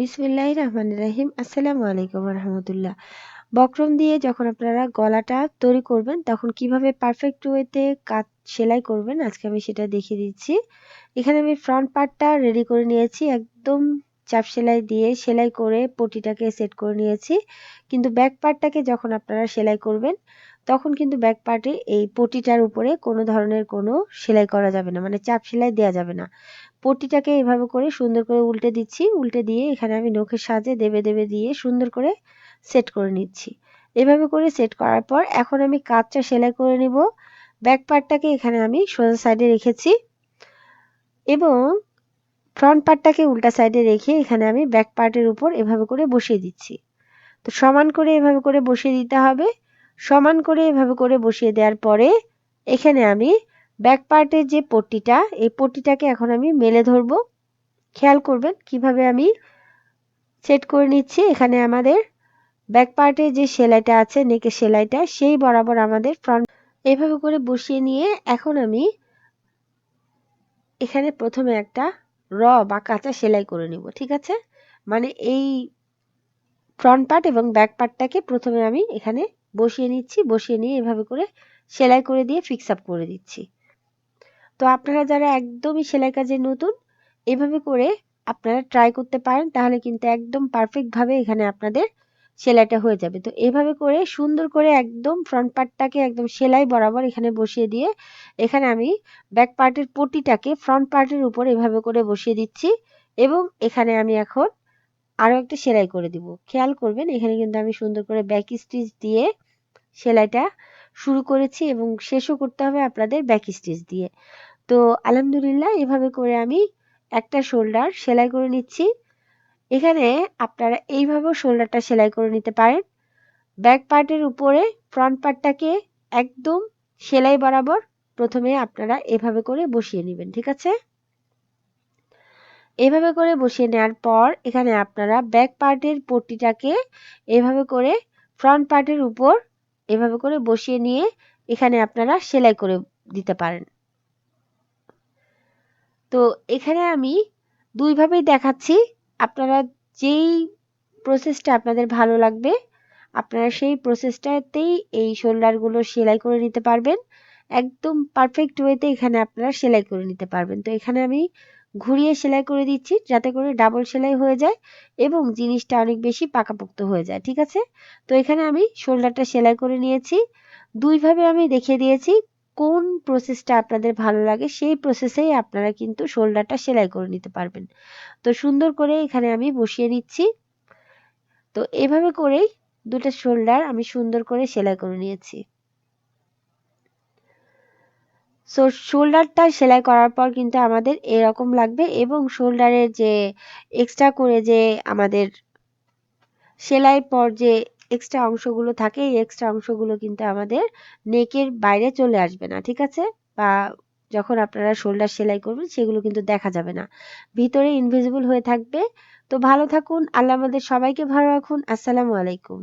বিসমিল্লাহির রহমানির রহিম আসসালামু আলাইকুম রহমতুল্লাহ। বক্রম দিয়ে যখন আপনারা গলাটা তৈরি করবেন, তখন কীভাবে পারফেক্ট ওয়েতে কাজ সেলাই করবেন, আজকে আমি সেটা দেখিয়ে দিচ্ছি। এখানে আমি ফ্রন্ট পার্টটা রেডি করে নিয়েছি, একদম চাপ সেলাই দিয়ে সেলাই করে পটিটাকে সেট করে নিয়েছি। কিন্তু ব্যাক পার্টটাকে যখন আপনারা সেলাই করবেন, তখন কিন্তু ব্যাক পার্টে এই পটিটার উপরে কোনো ধরনের কোনো সেলাই করা যাবে না মানে চাপ সেলাই দেওয়া যাবে না। পটিটাকে এভাবে করে সুন্দর করে উল্টে দিচ্ছি, উল্টে দিয়ে এখানে আমি নখের সাজে দেবে দেবে দিয়ে সুন্দর করে সেট করে নিচ্ছি। এভাবে করে সেট করার পর এখন আমি কাজটা সেলাই করে নিব। ব্যাক পার্টটাকে এখানে আমি সোজা সাইডে রেখেছি। এবং ফ্রন্ট পার্টটাকে উল্টা সাইডে রেখে এখানে আমি ব্যাক পার্টের উপর এভাবে করে বসিয়ে দিচ্ছি। তো সমান করে এভাবে করে বসিয়ে দিতে হবে। সমান করে এভাবে করে বসিয়ে দেওয়ার পরে এখানে আমি ব্যাক পার্টের যে পট্টিটা, এই পট্টিটাকে এখন আমি মেলে ধরবো। খেয়াল করবেন কীভাবে আমি সেট করে নিচ্ছি। এখানে আমাদের ব্যাক পার্টে যে সেলাইটা আছে নেকের সেলাইটা, সেই বরাবর আমাদের ফ্রন্ট এভাবে করে বসিয়ে নিয়ে এখন আমি এখানে প্রথমে একটা র বা কাঁচা সেলাই করে নিব, ঠিক আছে? মানে এই ফ্রন্ট পার্ট এবং ব্যাক পার্টটাকে প্রথমে আমি এখানে বসিয়ে নিচ্ছি, বসিয়ে নিয়ে এভাবে করে সেলাই করে দিয়ে ফিক্স আপ করে দিচ্ছি। তো আপনারা যারা একদমই সেলাই কাজে নতুন, এভাবে করে আপনারা ট্রাই করতে পারেন, তাহলে কিন্তু একদম পারফেক্টভাবে এখানে আপনাদের সেলাইটা হয়ে যাবে। তো এভাবে করে সুন্দর করে একদম ফ্রন্ট পার্টটাকে একদম সেলাই বরাবর এখানে বসিয়ে দিয়ে এখানে আমি ব্যাক পার্টের পটিটাকে ফ্রন্ট পার্টের উপর এভাবে করে বসিয়ে দিচ্ছি এবং এখানে আমি এখন আরও একটা সেলাই করে দিব। খেয়াল করবেন, এখানে কিন্তু আমি সুন্দর করে ব্যাক স্টিচ দিয়ে সেলাইটা শুরু করেছি এবং শেষও করতে হবে আপনাদের ব্যাক স্টিচ দিয়ে। তো আলহামদুলিল্লাহ, এভাবে করে আমি একটা শোল্ডার সেলাই করে নিচ্ছি। এখানে আপনারা এইভাবেও শোল্ডারটা সেলাই করে নিতে পারেন। ব্যাক পার্টের উপরে ফ্রন্ট পার্টটাকে একদম সেলাই বরাবর প্রথমে আপনারা এভাবে করে বসিয়ে নেবেন, ঠিক আছে? এভাবে করে বসিয়ে নেওয়ার পর এখানে আপনারা ব্যাক পার্টের পট্টিটাকে এভাবে করে ফ্রন্ট পার্টের উপর এভাবে করে বসিয়ে নিয়ে এখানে আপনারা সেলাই করে দিতে পারেন। তো এখানে আমি দুইভাবেই দেখাচ্ছি। আপনারা যেই প্রসেসটা আপনাদের ভালো লাগবে, আপনারা সেই প্রসেসটাতেই এই শোল্ডারগুলো সেলাই করে নিতে পারবেন। একদম পারফেক্ট ওয়েতে এখানে আপনারা সেলাই করে নিতে পারবেন। তো এখানে আমি ঘুরিয়ে সেলাই করে দিচ্ছি যাতে করে ডাবল সেলাই হয়ে যায় এবং জিনিসটা অনেক বেশি পাকাপোক্ত হয়ে যায়, ঠিক আছে? তো এখানে আমি শোল্ডারটা সেলাই করে নিয়েছি। দুইভাবে আমি দেখিয়ে দিয়েছি। কোন প্রসেসটা আপনাদের ভালো লাগে, সেই প্রসেসেই আপনারা কিন্তু শোল্ডারটা সেলাই করে নিতে পারবেন। তো সুন্দর করে এখানে আমি বসিয়ে নিচ্ছি। তো এভাবে করেই দুটো শোল্ডার আমি সুন্দর করে সেলাই করে নিয়েছি। সো শোল্ডারটা সেলাই করার পর কিন্তু আমাদের এরকম লাগবে এবং শোল্ডারের যে এক্সট্রা করে যে আমাদের সেলাই পর যে এক্সট্রা অংশগুলো থাকে, এই এক্সট্রা অংশগুলো কিন্তু আমাদের নেকের বাইরে চলে আসবে না, ঠিক আছে? বা যখন আপনারা শোল্ডার সেলাই করবেন, সেগুলো কিন্তু দেখা যাবে না। ভিতরে ইনভিজিবল হয়ে থাকবে। তো ভালো থাকুন, আল্লাহ আমাদের সবাইকে ভালো রাখুন। আসসালামু আলাইকুম।